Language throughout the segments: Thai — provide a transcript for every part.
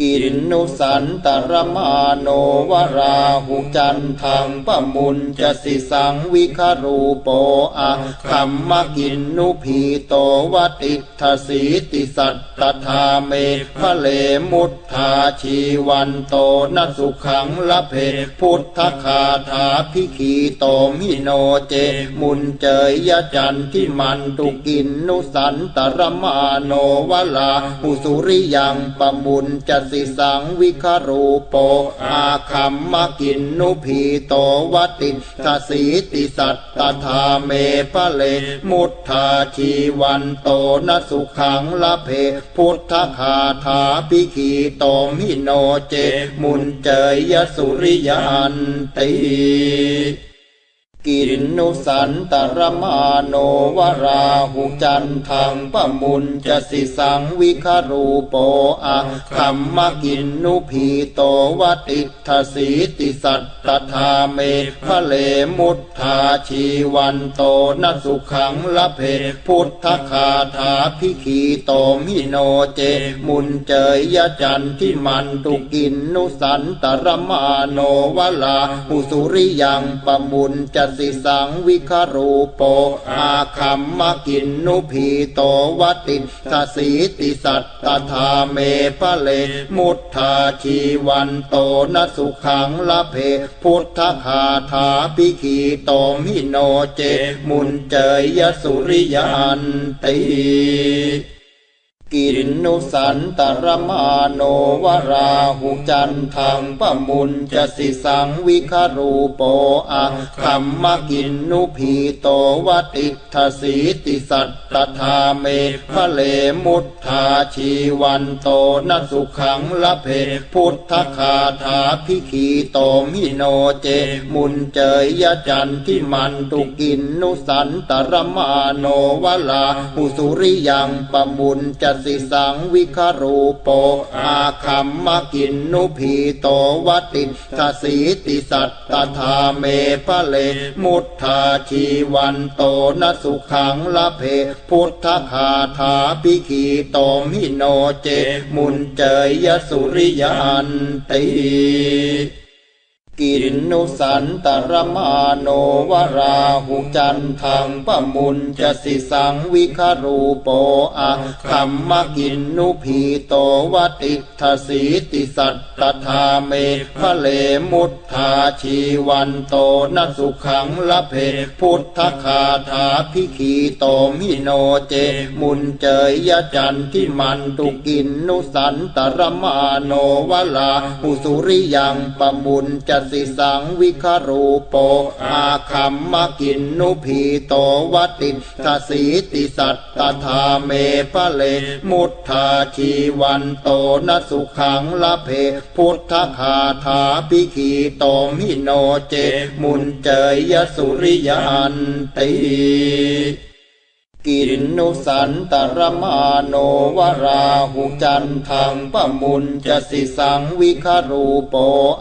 กินนุสันตรมาโนวราหุจันทังปมุนจะสิสังวิคารูโปอะคัมมกินนุพีโตวติทสีติสัตตธาเมพะเลมุทธาชีวันโตนสุขังละเพพุทธคาถาพิขีโตมิโนเจ มุนเจยยจันทิมันตุกินนุสันตรมาโนวลาหุสุริยังปมุนจะสิสังวิครูโปอาคัมมกินนุพีโตวติทสีติสัตตธาเมพะเล มุทธาชีวันโตนสุขังละเพ พุทธคาถาพิขีโตมิโนเจ มุนเจยยสุริยันติ กินนุสันตรมาโนวราหุจันทังปมุนจะสิสังวิคารูโปอะคัมมกินนุพีโตวติทสีติสัตตธาเมพะเลมุทธาชีวันโตนสุขังละเพพุทธคาถาพิขีโตมิโนเจ มุนเจยยจันทิมันตุกินนุสันตรมาโนวลาหุสุริยังปมุนจะสิสังวิครูโปอาคัมมกินนุพีโตวติทสีติสัตตธาเมพะเล มุทธาชีวันโตนสุขังละเพ พุทธคาถาพิขีโตมิโนเจ มุนเจยยสุริยันติ กินนุสันตรมาโนวราหุจันทังปมุนจะสิสังวิคารูโปอะคัมมกินนุพีโตวติทสีติสัตตธาเมพะเลมุทธาชีวันโตนสุขังละเพพุทธคาถาพิขีโตมิโนเจ มุนเจยยจันทิมันตุกินนุสันตรมาโนวลาหุสุริยังปมุนจะสิสังวิครูโปอาคัมมกินนุพีโตวติทสีติสัตตธาเมพะเล มุทธาชีวันโตนสุขังละเพ พุทธคาถาพิขีโตมิโนเจ มุนเจยยสุริยันติ กินนุสันตรมาโนวราหุจันทังปมุนจะสิสังวิคารูโปอะคัมมกินนุพีโตวติทสีติสัตตธาเมพะเลมุทธาชีวันโตนสุขังละเพพุทธคาถาพิขีโตมิโนเจ มุนเจยยจันทิมันตุกินนุสันตรมาโนวลาหุสุริยังปมุนจะสิสังวิครูโปอาคัมมกินนุพีโตวติทสีติสัตตธาเมพะเล มุทธาชีวันโตนสุขังละเพ พุทธคาถาพิขีโตมิโนเจ มุนเจยยสุริยันติ กินนุสันตรมาโนวราหุจันทังปมุนจะสิสังวิคารูโป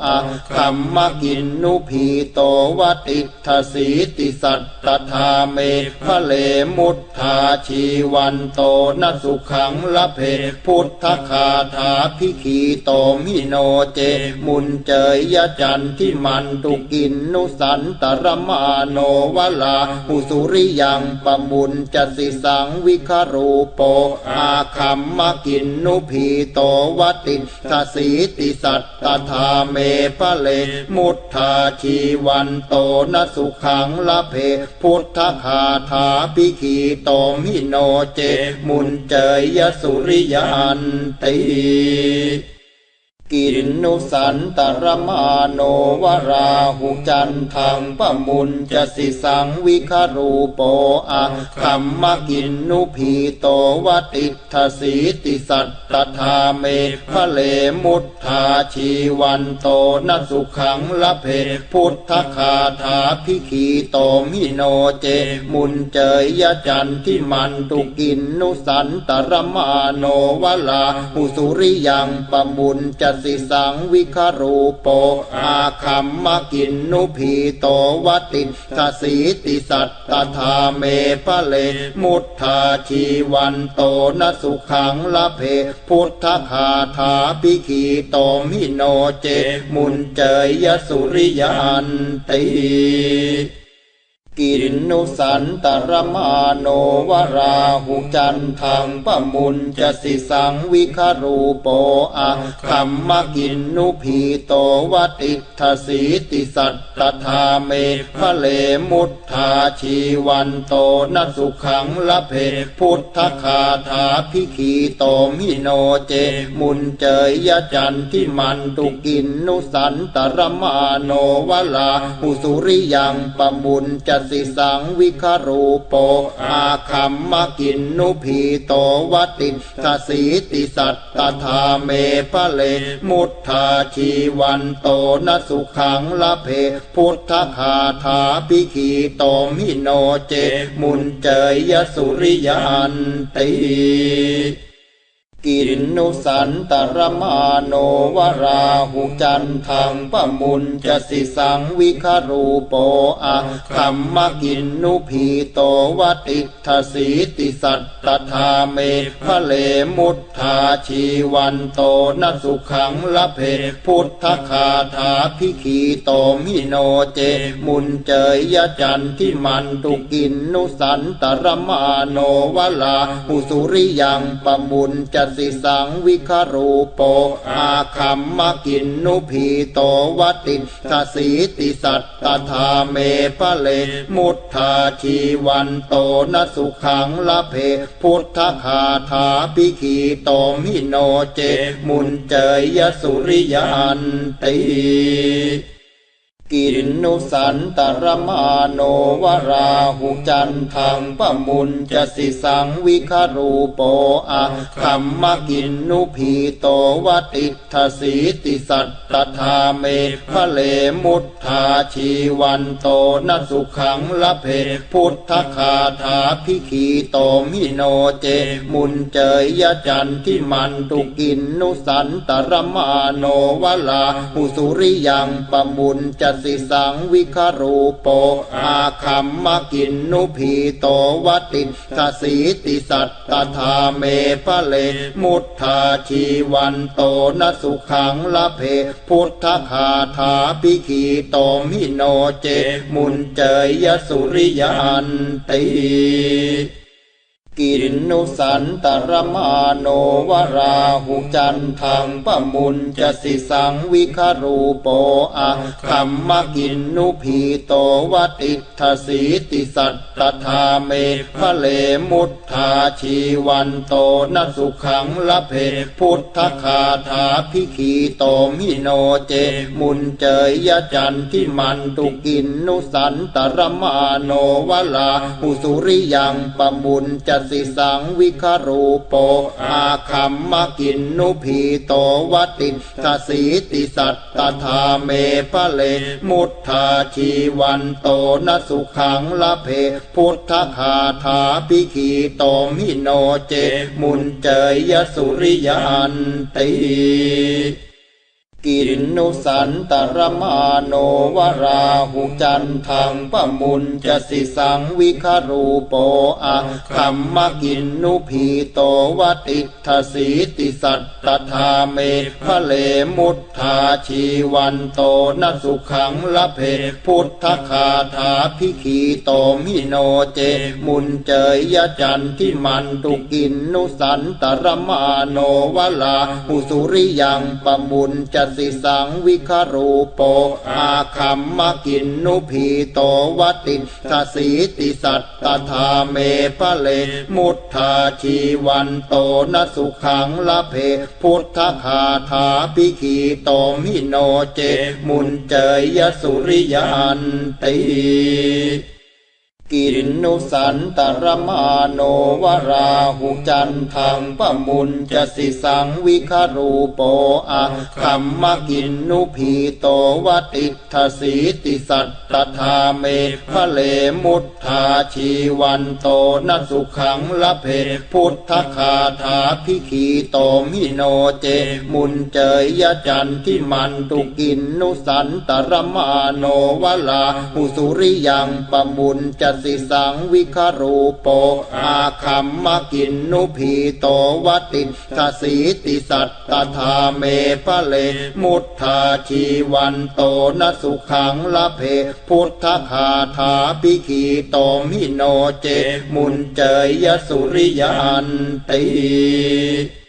อะคัมมกินนุพีโตวติทสีติสัตตธาเมพะเลมุทธาชีวันโตนสุขังละเพพุทธคาถาพิขีโตมิโนเจ มุนเจยยจันทิมันตุกินนุสันตรมาโนวลาหุสุริยังปมุนจะสิสังวิครูโปอาคัมมกินนุพีโตวติทสีติสัตตธาเมพะเล มุทธาชีวันโตนสุขังละเพ พุทธคาถาพิขีโตมิโนเจ มุนเจยยสุริยันติ กินนุสันตรมาโนวราหุจันทังปมุนจะสิสังวิคารูโปอะคัมมกินนุพีโตวติทสีติสัตตธาเมพะเลมุทธาชีวันโตนสุขังละเพพุทธคาถาพิขีโตมิโนเจ มุนเจยยจันทิมันตุกินนุสันตรมาโนวลาหุสุริยังปมุนจะสิสังวิครูโปอาคัมมกินนุพีโตวัติทสีติสัตตถาเมพะเล มุทธาชีวันโตนสุขังละเพ พุทธคาถาปิขีโตมิโนเจ มุนเจยยสุริยันติ กินนุสันตรมาโนวราหุจันทังปมุนจะสิสังวิคารูโปอะคัมมกินนุพีโตวติทสีติสัตตถาเมพะเลมุทธาชีวันโตนสุขังละเพพุทธคาถาพิขีโตมิโนเจ มุนเจยยจันทิมันตุกินนุสันตรมาโนวลาหุสุริยังปมุนจะสิสังวิครูโปอาคัมมกินนุพีโตวัติทสีติสัตตถาเมพะเล มุทธาชีวันโตนสุขังละเพ พุทธคาถาปิขีโตมิโนเจ มุนเจยยสุริยันติ กินนุสันตรมาโนวราหุจันทังปมุนจะสิสังวิคารูโปอะคัมมกินนุพีโตวติทสีติสัตตถาเมพระเลมุทธาชีวันโตนสุขังละเพพุทธคาถาพิขีโตมิโนเจ มุนเจยยจันทิมันตุกินนุสันตรมาโนวลาหุสุริยังปมุนจะสิสังวิครูโปอาคัมมกินนุพีโตวัติทสีติสัตตถาเมพะเล มุทธาชีวันโตนสุขังละเพ พุทธคาถาปิขีโตมิโนเจ มุนเจยยสุริยันติ กินนุสันตรมาโนวราหุจันทังปมุนจะสิสังวิคารูโปอะคัมมกินนุพีโตวติทสีติสัตตถาเมพะเลมุทธาชีวันโตนสุขังละเพพุทธคาถาพิขีโตมิโนเจ มุนเจยยจันทิมันตุกินนุสันตรมาโนวลาหุสุริยังปมุนจะสิสังวิครูโปอาคัมมกินนุพีโตวัติทสีติสัตตถาเมพะเลมุทธาชีวันโตนสุขังละเพ พุทธคาถาปิขีโตมิโนเจ มุนเจยยสุริยันติ กินนุสันตรมาโนวราหุจันทังปมุนจะสิสังวิคารูโปอะคัมมกินนุพีโตวติทสีติสัตตถาเมพะเลมุทธาชีวันโตนสุขังละเพพุทธคาถาพิขีโตมิโนเจ มุนเจยยจันทิมันตุกินนุสันตรมาโนวลาหุสุริยังปมุนจะสิสังวิครูโปอาคัมมกินนุพีโตวัติทสีติสัตตถาเมพะเล มุทธาชีวันโตนสุขังละเพ พุทธคาถาปิขีโตมิโนเจ มุนเจยยสุริยันติ กินนุสันตรมาโนวราหุจันทังปมุนจะสิสังวิคารูโปอะคัมมกินนุพีโตวติทสีติสัตตถาเมพะเลมุทธาชีวันโตนสุขังละเพพุทธคาถาพิขีโตมิโนเจ มุนเจยยจันทิมันตุกินนุสันตรมาโนวลาหุสุริยังปมุนจะสิสังวิครูโปอาคัมมกินนุพีโตวัติทสีติสัตตถาเมพะเล มุทธาชีวันโตนสุขังละเพ พุทธคาถาปิขีโตมิโนเจ มุนเจยยสุริยันติ กินนุสันตรมาโนวราหุจันทังปมุญจะสิสังวิคารูโปอะคัมมกินนุพีโตวติทสีติสัตตธาเมพะเลมุทธาชีวันโตนสุขังละเพพุทธคาถาพิขีโตมิโนเจ มุนเจยยจันทิมันตุกินนุสันตรมาโนวลาหุสุริยังปมุญจะสิสังวิครูโปอาคัมมกินนุพีโตวติทสีติสัตตธาเมพะเลมุทธาชีวันโตนสุขังละเพ พุทธคาถาปิขีโตมิโนเจ มุนเจยยสุริยันติ